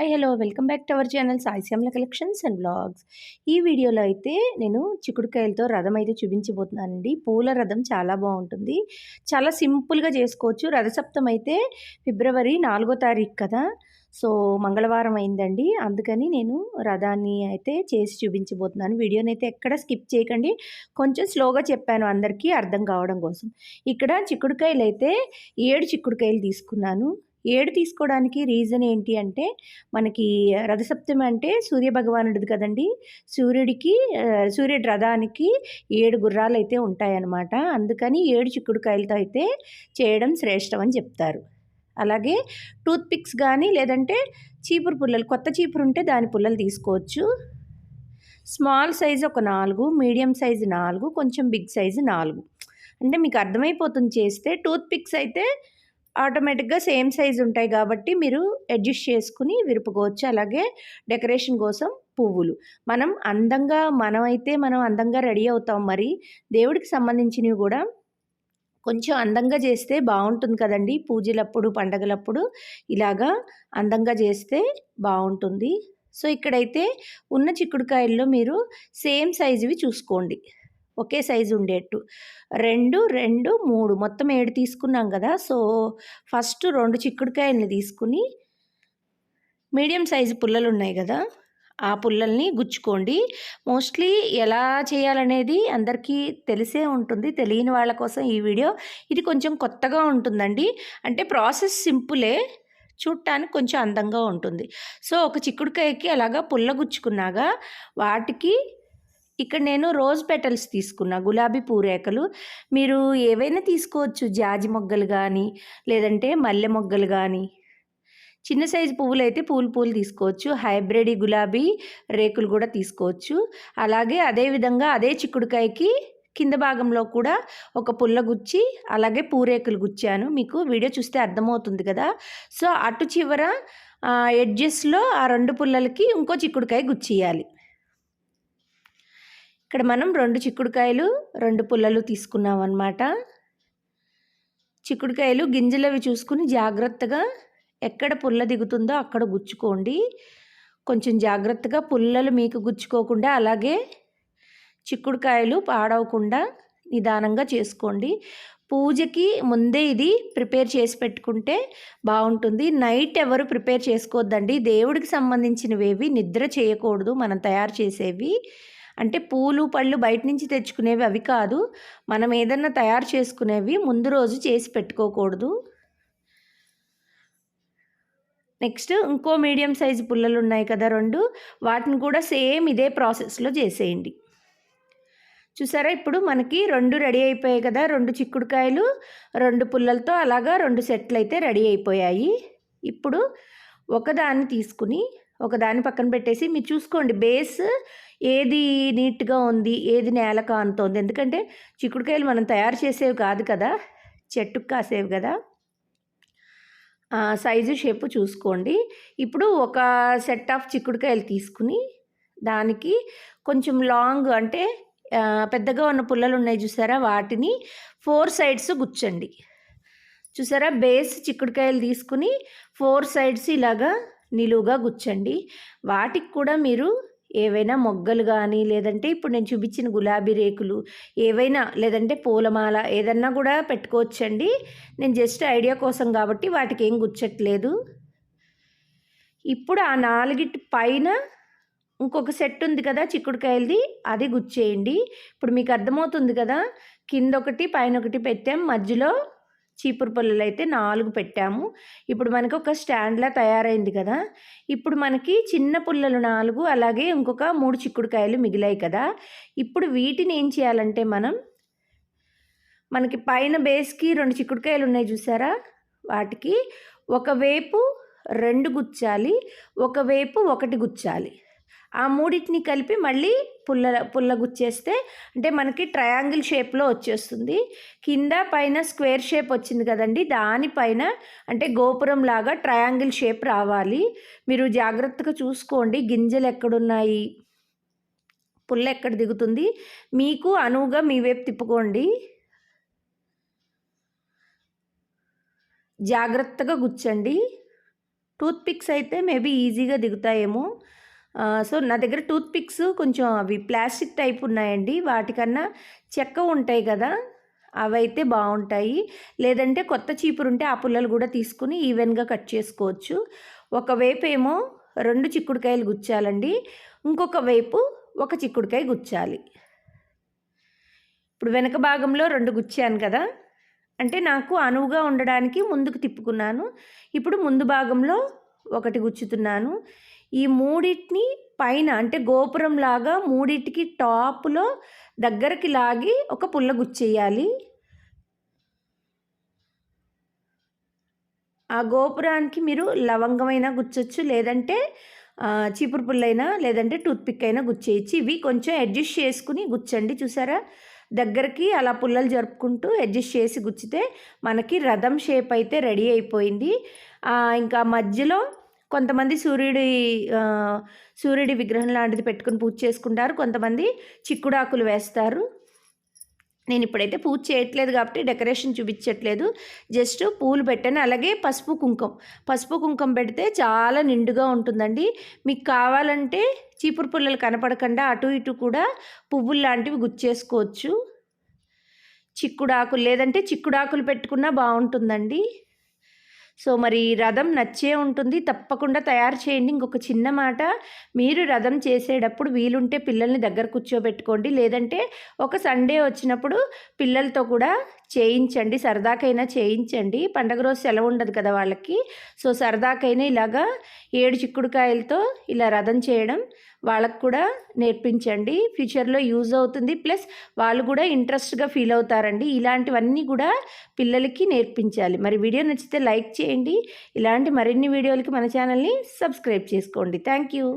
Hi hello welcome back to our channel సాయిశ్యామ్ల collections and blogs ఈ వీడియోలో అయితే నేను చిక్కుడుకాయలతో రథం అయితే చూపించబోతున్నానండి. పూల రథం చాలా బాగుంటుంది. చాలా సింపుల్గా చేసుకోవచ్చు. రథసప్తం అయితే ఫిబ్రవరి నాలుగో తారీఖు కదా. సో మంగళవారం అయిందండి. అందుకని నేను రథాన్ని అయితే చేసి చూపించబోతున్నాను. వీడియోని అయితే ఎక్కడ స్కిప్ చేయకండి. కొంచెం స్లోగా చెప్పాను అందరికీ అర్థం కావడం కోసం. ఇక్కడ చిక్కుడుకాయలు అయితే ఏడు చిక్కుడుకాయలు తీసుకున్నాను. ఏడు తీసుకోవడానికి రీజన్ ఏంటి అంటే మనకి రథసప్తమి అంటే సూర్య భగవానుడిది కదండి. సూర్యుడికి సూర్యుడి రథానికి ఏడు గుర్రాలు అయితే ఉంటాయన్నమాట. అందుకని ఏడు చిక్కుడుకాయలతో అయితే చేయడం శ్రేష్టం అని చెప్తారు. అలాగే టూత్ పిక్స్ కానీ లేదంటే చీపురు పుల్లలు కొత్త చీపురు ఉంటే దాని పుల్లలు తీసుకోవచ్చు. స్మాల్ సైజు ఒక నాలుగు మీడియం సైజు నాలుగు కొంచెం బిగ్ సైజు నాలుగు. అంటే మీకు అర్థమైపోతుంది చేస్తే టూత్ పిక్స్ అయితే ఆటోమేటిక్గా సేమ్ సైజ్ ఉంటాయి కాబట్టి మీరు అడ్జస్ట్ చేసుకుని విరుపుకోవచ్చు. అలాగే డెకరేషన్ కోసం పువ్వులు. మనం అందంగా మనమైతే మనం అందంగా రెడీ అవుతాం మరి. దేవుడికి సంబంధించినవి కూడా కొంచెం అందంగా చేస్తే బాగుంటుంది కదండి. పూజలప్పుడు పండగలప్పుడు ఇలాగా అందంగా చేస్తే బాగుంటుంది. సో ఇక్కడైతే ఉన్న చిక్కుడుకాయల్లో మీరు సేమ్ సైజువి చూసుకోండి. ఒకే సైజు ఉండేట్టు. రెండు రెండు మూడు మొత్తం ఏడు తీసుకున్నాం కదా సో ఫస్ట్ రెండు చిక్కుడుకాయల్ని తీసుకుని మీడియం సైజు పుల్లలు ఉన్నాయి కదా ఆ పుల్లల్ని గుచ్చుకోండి. మోస్ట్లీ ఎలా చేయాలనేది అందరికీ తెలిసే ఉంటుంది తెలియని వాళ్ళ కోసం ఈ వీడియో. ఇది కొంచెం కొత్తగా ఉంటుందండి. అంటే ప్రాసెస్ సింపులే చూడటానికి కొంచెం అందంగా ఉంటుంది. సో ఒక చిక్కుడుకాయకి అలాగా పుల్ల గుచ్చుకున్నాగా వాటికి ఇక్కడ నేను రోజ్ పెటల్స్ తీసుకున్నా గులాబీ పూరేకలు. మీరు ఏవైనా తీసుకోవచ్చు జాజి మొగ్గలు కానీ లేదంటే మల్లె మొగ్గలు కానీ చిన్న సైజు పువ్వులు అయితే పూలు పూలు తీసుకోవచ్చు. హైబ్రిడ్ గులాబీ రేకులు కూడా తీసుకోవచ్చు. అలాగే అదేవిధంగా అదే చిక్కుడుకాయకి కింద భాగంలో కూడా ఒక పుల్ల గుచ్చి అలాగే పూరేకులు గుచ్చాను. మీకు వీడియో చూస్తే అర్థమవుతుంది కదా. సో అటు చివర ఎడ్జెస్లో ఆ రెండు పుల్లలకి ఇంకో చిక్కుడుకాయ గుచ్చియాలి. ఇక్కడ మనం రెండు చిక్కుడుకాయలు రెండు పుల్లలు తీసుకున్నాం అన్నమాట చిక్కుడుకాయలు గింజలవి చూసుకుని జాగ్రత్తగా ఎక్కడ పుల్ల దిగుతుందో అక్కడ గుచ్చుకోండి. కొంచెం జాగ్రత్తగా పుల్లలు మీకు గుచ్చుకోకుండా అలాగే చిక్కుడుకాయలు పాడవకుండా నిదానంగా చేసుకోండి. పూజకి ముందే ఇది ప్రిపేర్ చేసి పెట్టుకుంటే బాగుంటుంది. నైట్ ఎవరు ప్రిపేర్ చేసుకోవద్దండి దేవుడికి సంబంధించినవేవి నిద్ర చేయకూడదు. మనం తయారు చేసేవి. అంటే పూలు పళ్ళు బయట నుంచి తెచ్చుకునేవి అవి కాదు. మనం ఏదన్నా తయారు చేసుకునేవి ముందు రోజు చేసి పెట్టుకోకూడదు. నెక్స్ట్ ఇంకో మీడియం సైజు పుల్లలు ఉన్నాయి కదా రెండు. వాటిని కూడా సేమ్ ఇదే ప్రాసెస్లో చేసేయండి. చూసారా? ఇప్పుడు మనకి రెండు రెడీ అయిపోయాయి కదా. రెండు చిక్కుడుకాయలు రెండు పుల్లలతో అలాగా రెండు సెట్లు అయితే రెడీ అయిపోయాయి. ఇప్పుడు ఒకదాన్ని తీసుకుని ఒకదాన్ని పక్కన పెట్టేసి మీరు చూసుకోండి. బేస్ ఏది నీట్గా ఉంది ఏది నేల కానుతోంది ఎందుకంటే చిక్కుడుకాయలు మనం తయారు చేసేవి కాదు కదా చెట్టుకు కాసేవి కదా. సైజు షేపు చూసుకోండి. ఇప్పుడు ఒక సెట్ ఆఫ్ చిక్కుడుకాయలు తీసుకుని దానికి కొంచెం లాంగ్ అంటే పెద్దగా ఉన్న పుల్లలు ఉన్నాయి చూసారా? వాటిని ఫోర్ సైడ్స్ గుచ్చండి. చూసారా? బేస్ చిక్కుడుకాయలు తీసుకుని ఫోర్ సైడ్స్ ఇలాగా నిలువుగా గుచ్చండి. వాటికి కూడా మీరు ఏవైనా మొగ్గలు కానీ లేదంటే ఇప్పుడు నేను చూపించిన గులాబీ రేకులు ఏవైనా లేదంటే పూలమాల ఏదన్నా కూడా పెట్టుకోవచ్చండి. నేను జస్ట్ ఐడియా కోసం కాబట్టి వాటికి ఏం గుచ్చట్లేదు. ఇప్పుడు ఆ నాలుగిటి పైన ఇంకొక సెట్ ఉంది కదా చిక్కుడుకాయలది అది గుచ్చేయండి. ఇప్పుడు మీకు అర్థమవుతుంది కదా? కింద ఒకటి పైన ఒకటి పెట్టాం. మధ్యలో చీపురు పుల్లలు అయితే నాలుగు పెట్టాము. ఇప్పుడు మనకి ఒక స్టాండ్లా తయారైంది కదా. ఇప్పుడు మనకి చిన్న పుల్లలు నాలుగు అలాగే ఇంకొక మూడు చిక్కుడుకాయలు మిగిలాయి కదా. ఇప్పుడు వీటిని ఏం చేయాలంటే మనం మనకి పైన బేస్కి రెండు చిక్కుడుకాయలు ఉన్నాయి చూసారా? వాటికి ఒకవైపు రెండు గుచ్చాలి ఒకవైపు ఒకటి గుచ్చాలి. ఆ మూడింటిని కలిపి మళ్ళీ పుల్ల పుల్ల గుచ్చేస్తే అంటే మనకి ట్రయాంగిల్ షేప్లో వచ్చేస్తుంది. కింద పైన స్క్వేర్ షేప్ వచ్చింది కదండి దానిపైన అంటే గోపురం లాగా ట్రయాంగిల్ షేప్ రావాలి. మీరు జాగ్రత్తగా చూసుకోండి గింజలు ఎక్కడున్నాయి పుల్ల ఎక్కడ దిగుతుంది. మీకు అనువుగా మీ వైపు తిప్పుకోండి. జాగ్రత్తగా గుచ్చండి. టూత్పిక్స్ అయితే మేబీ ఈజీగా దిగుతాయేమో. సో నా దగ్గర టూత్ పిక్స్ కొంచెం అవి ప్లాస్టిక్ టైప్ ఉన్నాయండి. వాటికన్నా చెక్క ఉంటాయి కదా అవైతే బాగుంటాయి లేదంటే కొత్త చీపురు ఉంటే ఆ పుల్లలు కూడా తీసుకుని ఈవెన్గా కట్ చేసుకోవచ్చు. ఒకవైపు ఏమో రెండు చిక్కుడుకాయలు గుచ్చాలండి. ఇంకొక వైపు ఒక చిక్కుడుకాయ గుచ్చాలి. ఇప్పుడు వెనక భాగంలో రెండు గుచ్చాను కదా అంటే నాకు అనువుగా ఉండడానికి ముందుకు తిప్పుకున్నాను. ఇప్పుడు ముందు భాగంలో ఒకటి గుచ్చుతున్నాను. ఈ మూడింటిని పైన అంటే గోపురం లాగా మూడింటికి టాప్లో దగ్గరికి లాగి ఒక పుల్ల గుచ్చేయాలి. ఆ గోపురానికి మీరు లవంగమైనా గుచ్చొచ్చు లేదంటే చీపురు పుల్లైనా లేదంటే టూత్పిక్ అయినా గుచ్చేయచ్చు. ఇవి కొంచెం అడ్జస్ట్ చేసుకుని గుచ్చండి చూసారా? దగ్గరికి అలా పుల్లలు జరుపుకుంటూ అడ్జస్ట్ చేసి గుచ్చితే మనకి రథం షేప్ అయితే రెడీ అయిపోయింది. ఇంకా మధ్యలో కొంతమంది సూర్యుడి సూర్యుడి విగ్రహం లాంటిది పెట్టుకుని పూజ చేసుకుంటారు. కొంతమంది చిక్కుడాకులు వేస్తారు. నేను ఇప్పుడైతే పూజ చేయట్లేదు కాబట్టి డెకరేషన్ చూపించట్లేదు. జస్ట్ పూలు పెట్టాను. అలాగే పసుపు కుంకుమ. పసుపు కుంకుమ పెడితే చాలా నిండుగా ఉంటుందండి. మీకు కావాలంటే చీపురు పుల్లలు కనపడకుండా అటు ఇటు కూడా పువ్వులు లాంటివి గుచ్చేసుకోవచ్చు. చిక్కుడాకులు లేదంటే చిక్కుడాకులు పెట్టుకున్నా బాగుంటుందండి. సో మరి రథం నచ్చే ఉంటుంది. తప్పకుండా తయారు చేయండి. ఇంకొక చిన్న మాట మీరు రథం చేసేటప్పుడు వీలుంటే పిల్లల్ని దగ్గర కూర్చోబెట్టుకోండి. లేదంటే ఒక సండే వచ్చినప్పుడు పిల్లలతో కూడా చేయించండి. సరదాకైనా చేయించండి. పండగ రోజు సెలవు ఉండదు కదా వాళ్ళకి. సో సరదాకైనా ఇలాగా ఏడు చిక్కుడుకాయలతో ఇలా రథం చేయడం వాళ్ళకు కూడా నేర్పించండి. ఫ్యూచర్లో యూజ్ అవుతుంది. ప్లస్ వాళ్ళు కూడా ఇంట్రెస్ట్గా ఫీల్ అవుతారండి. ఇలాంటివన్నీ కూడా పిల్లలకి నేర్పించాలి. మరి వీడియో నచ్చితే లైక్ చేయండి. ఇలాంటి మరిన్ని వీడియోలకి మన ఛానల్ని సబ్స్క్రైబ్ చేసుకోండి. Thank you